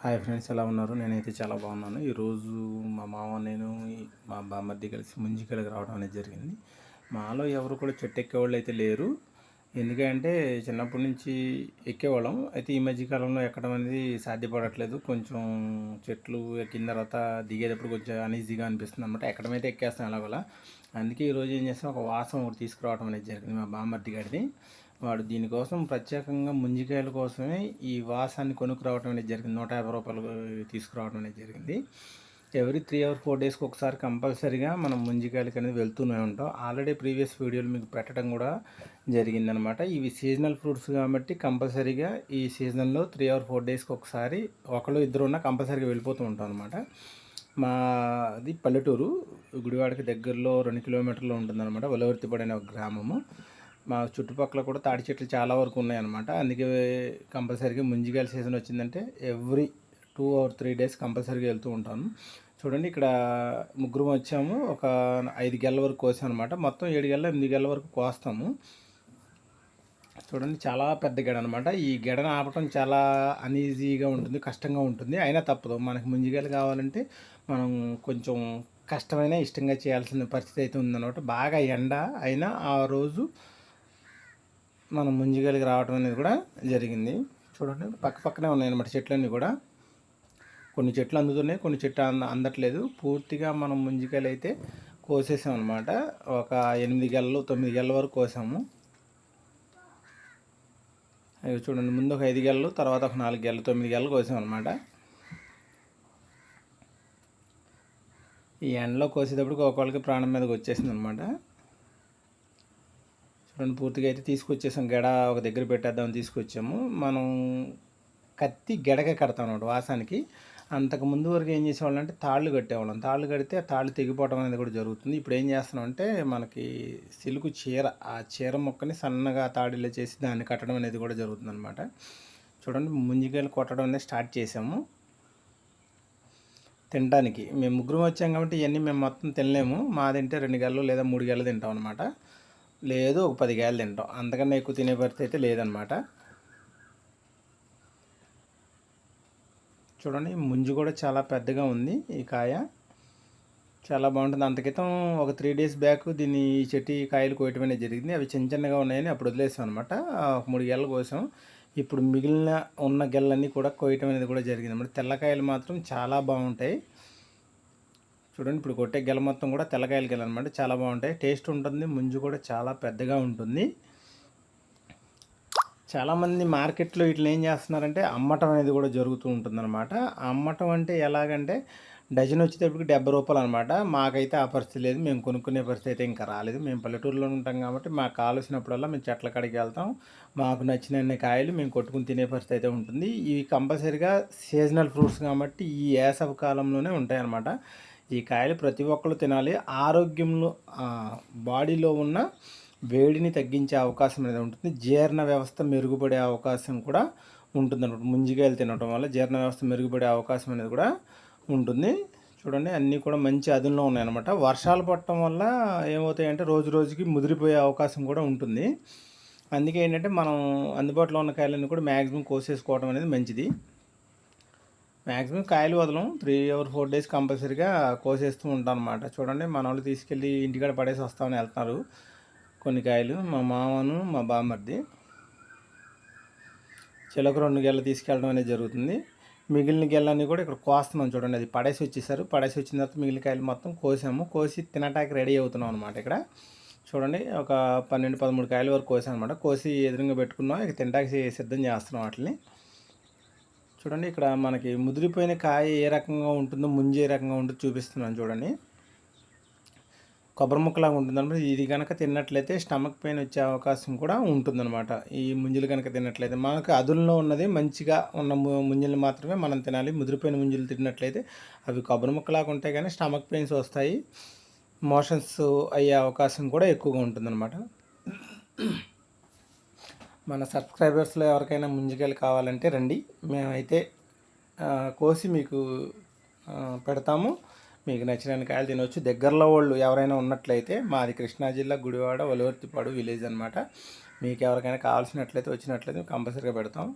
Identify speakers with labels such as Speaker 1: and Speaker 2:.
Speaker 1: Hi friends ఎలా ఉన్నారు? నేనైతే చాలా బాగున్నాను. ఈరోజు మా మామ నేను మా బామ్మర్ది కలిసి ముంజికలకి రావడం అనేది జరిగింది. మాలో ఎవరు కూడా చెట్టు ఎక్కేవాళ్ళు అయితే లేరు. ఎందుకంటే చిన్నప్పటి నుంచి ఎక్కేవాళ్ళం. అయితే ఈ మధ్యకాలంలో ఎక్కడం అనేది సాధ్యపడట్లేదు. కొంచెం చెట్లు ఎక్కిన తర్వాత దిగేటప్పుడు కొంచెం అనీజీగా అనిపిస్తుంది అనమాట ఎక్కడమైతే ఎక్కేస్తాం ఎలాగోలా. అందుకే ఈరోజు ఏం చేస్తాం ఒక వాసం ఒకటి తీసుకురావడం అనేది జరిగింది మా బామ్మర్ది గారిది. వాడు దీనికోసం ప్రత్యేకంగా ముంజికాయల కోసమే ఈ వాసాన్ని కొనుక్కురావడం అనేది జరిగింది. నూట యాభై రూపాయలు తీసుకురావడం అనేది జరిగింది. ఎవ్రీ త్రీ అవర్ ఫోర్ డేస్కి ఒకసారి కంపల్సరీగా మనం ముంజికాయలకి అనేది వెళ్తూనే ఉంటాం. ఆల్రెడీ ప్రీవియస్ వీడియోలు మీకు పెట్టడం కూడా జరిగిందనమాట. ఇవి సీజనల్ ఫ్రూట్స్ కాబట్టి కంపల్సరీగా ఈ సీజన్లో త్రీ అవర్ ఫోర్ డేస్కి ఒకసారి ఒకళ్ళు ఇద్దరు ఉన్నా కంపల్సరీగా వెళ్ళిపోతూ ఉంటాం అనమాట. మాది పల్లెటూరు. గుడివాడకి దగ్గరలో రెండు కిలోమీటర్లు ఉంటుందన్నమాట. వలవర్తిపడిన ఒక గ్రామము. మా చుట్టుపక్కల కూడా తాడి చెట్లు చాలా వరకు ఉన్నాయన్నమాట. అందుకే కంపల్సరీగా ముంజిగాయల సీజన్ వచ్చిందంటే every two or three days కంపల్సరీగా వెళ్తూ ఉంటాను. చూడండి ఇక్కడ ముగ్గురు వచ్చాము. ఒక ఐదు గెల్ల వరకు కోసాం అనమాట మొత్తం ఏడు గెల్ల ఎనిమిది గెల్ల వరకు కోస్తాము. చూడండి చాలా పెద్ద గెడ అనమాట ఈ గెడను ఆపటం చాలా అనీజీగా ఉంటుంది కష్టంగా ఉంటుంది. అయినా తప్పదు. మనకి ముంజిగాయలు కావాలంటే మనం కొంచెం కష్టమైన ఇష్టంగా చేయాల్సిన పరిస్థితి అయితే ఉందన్నమాట. బాగా ఎండ అయినా ఆ రోజు మనం ముంజిగలికి రావడం అనేది కూడా జరిగింది. చూడండి పక్క పక్కనే ఉన్నాయన్నమాట చెట్లన్నీ కూడా. కొన్ని చెట్లు అందుతున్నాయి కొన్ని చెట్లు అంద అందట్లేదు. పూర్తిగా మనం ముంజికాయలు అయితే కోసేసాం అనమాట ఒక ఎనిమిది గెలలు తొమ్మిది గెలల వరకు కోసాము. అవి చూడండి ముందు ఒక ఐదు గెలలు తర్వాత ఒక నాలుగు గెలలు తొమ్మిది గెలలు కోసాం అనమాట ఈ ఎండలో కోసేటప్పుడు ఒకళ్ళకి ప్రాణం మీదకి వచ్చేసింది అనమాట రెండు పూర్తిగా అయితే తీసుకొచ్చేసాం. గెడ ఒక దగ్గర పెట్టేద్దామని తీసుకొచ్చాము. మనం కత్తి గెడకే కడతాం అన్నమాట వాసానికి. అంతకు ముందు వరకు ఏం చేసేవాళ్ళం అంటే తాళ్ళు కట్టేవాళ్ళం. తాళ్ళు కడితే ఆ తాళ్ళు తెగిపోవడం అనేది కూడా జరుగుతుంది. ఇప్పుడు ఏం చేస్తున్నాం అంటే మనకి సిలుకు చీర ఆ చీర మొక్కని సన్నగా తాడిలో చేసి దాన్ని కట్టడం అనేది కూడా జరుగుతుంది అనమాట చూడండి ముంజికాయలు కొట్టడం అనేది స్టార్ట్ చేసాము. తినడానికి. మేము ముగ్గురు వచ్చాం కాబట్టి ఇవన్నీ మేము మొత్తం తినలేము. మా తింటే రెండు గెలలు లేదా మూడు గెలలు తింటాం అనమాట లేదు ఒక పది కాయలు తింటాం. అంతకన్నా ఎక్కువ తినే పరిస్థితి అయితే లేదనమాట చూడండి ముంజు కూడా చాలా పెద్దగా ఉంది ఈ కాయ. చాలా బాగుంటుంది. అంత క్రితం ఒక త్రీ డేస్ బ్యాక్ దీన్ని ఈ చెట్టు కాయలు కోయటం అనేది జరిగింది. అవి చిన్న చిన్నగా ఉన్నాయని అప్పుడు వదిలేసాం అనమాట ఒక మూడు గెళ్ళ కోసం. ఇప్పుడు మిగిలిన ఉన్న గెల్లన్నీ కూడా కోయటం అనేది కూడా జరిగింది. అనమాట తెల్లకాయలు మాత్రం చాలా బాగుంటాయి. చూడండి ఇప్పుడు కొట్టే గెల మొత్తం కూడా తెల్లకాయలు గెల అనమాట చాలా బాగుంటాయి. టేస్ట్ ఉంటుంది ముంజు కూడా చాలా పెద్దగా ఉంటుంది. చాలామంది మార్కెట్లో ఇట్లా ఏం చేస్తున్నారంటే అమ్మటం అనేది కూడా జరుగుతూ ఉంటుందన్నమాట. అమ్మటం అంటే ఎలాగంటే డజన్ వచ్చేటప్పటికి డెబ్బై రూపాయలు అనమాట మాకైతే ఆ పరిస్థితి లేదు. మేము కొనుక్కునే పరిస్థితి అయితే ఇంకా రాలేదు. మేము పల్లెటూరులో ఉంటాం కాబట్టి మాకు కావాల్సినప్పుడల్లా మేము చెట్ల కాడికి వెళ్తాం. మాకు నచ్చిన కాయలు మేము కొట్టుకుని తినే పరిస్థితి అయితే ఉంటుంది. ఇవి కంపల్సరీగా సీజనల్ ఫ్రూట్స్ కాబట్టి ఈ వేసవి కాలంలోనే ఉంటాయన్నమాట. ఈ కాయలు ప్రతి ఒక్కరు తినాలి. ఆరోగ్యంలో బాడీలో ఉన్న వేడిని తగ్గించే అవకాశం అనేది ఉంటుంది. జీర్ణ వ్యవస్థ మెరుగుపడే అవకాశం కూడా ఉంటుంది అనమాట ముంజికాయలు తినడం వల్ల జీర్ణ వ్యవస్థ మెరుగుపడే అవకాశం అనేది కూడా ఉంటుంది. చూడండి అన్నీ కూడా మంచి అదుల్లో ఉన్నాయన్నమాట. వర్షాలు పడటం వల్ల ఏమవుతాయంటే రోజు రోజుకి ముదిరిపోయే అవకాశం కూడా ఉంటుంది. అందుకే ఏంటంటే మనం అందుబాటులో ఉన్న కాయలన్నీ కూడా మ్యాక్సిమం కోసేసుకోవడం అనేది మంచిది. మ్యాక్సిమం కాయలు వదలం. త్రీ అవర్ ఫోర్ డేస్ కంపల్సరీగా కోసేస్తూ ఉంటాం అనమాట చూడండి మన వాళ్ళు తీసుకెళ్ళి ఇంటికాడ పడేసి వస్తామని వెళ్తున్నారు. కొన్ని కాయలు మా మామను మా బామ్మర్ది. చిలక రెండు గెల్ల తీసుకెళ్ళడం అనేది జరుగుతుంది. మిగిలిన గెల్లన్నీ కూడా ఇక్కడ కోస్తున్నాం చూడండి. అది పడేసి వచ్చేసారు. పడేసి వచ్చిన తర్వాత మిగిలిన కాయలు మొత్తం కోసాము. కోసి తినటానికి రెడీ అవుతున్నాం అనమాట ఇక్కడ. చూడండి ఒక పన్నెండు పదమూడు కాయల వరకు కోసాం అనమాట కోసి ఎదురుగా పెట్టుకున్నాం. ఇక తినడానికి సిద్ధం చేస్తున్నాం వాటిని. చూడండి ఇక్కడ మనకి ముదిరిపోయిన కాయ ఏ రకంగా ఉంటుందో ముంజే ఏ రకంగా ఉంటుందో చూపిస్తున్నాను చూడండి. కొబ్బరి ముక్కలాగా ఉంటుందన్నమాట. ఇది కనుక తిన్నట్లయితే స్టమక్ పెయిన్ వచ్చే అవకాశం కూడా ఉంటుందన్నమాట. ఈ ముంజలు కనుక తిన్నట్లయితే మనకు అదుల్లో ఉన్నది మంచిగా ఉన్న ముంజలు మాత్రమే మనం తినాలి. ముదిరిపోయిన ముంజలు తిన్నట్లయితే అవి కొబ్బరి ముక్కలాగా ఉంటాయి కానీ స్టమక్ పెయిన్స్ వస్తాయి. మోషన్స్ అయ్యే అవకాశం కూడా ఎక్కువగా ఉంటుందన్నమాట. మన సబ్స్క్రైబర్స్లో ఎవరికైనా ముంజికాయలు కావాలంటే రండి. మేమైతే కోసి మీకు పెడతాము. మీకు నచ్చిన కాయలు తినవచ్చు దగ్గరలో వాళ్ళు ఎవరైనా ఉన్నట్లయితే మాది కృష్ణా జిల్లా గుడివాడ ఒలవర్తిపాడు విలేజ్ అనమాట మీకు ఎవరికైనా కావాల్సినట్లయితే వచ్చినట్లయితే కంపల్సరీగా పెడతాం.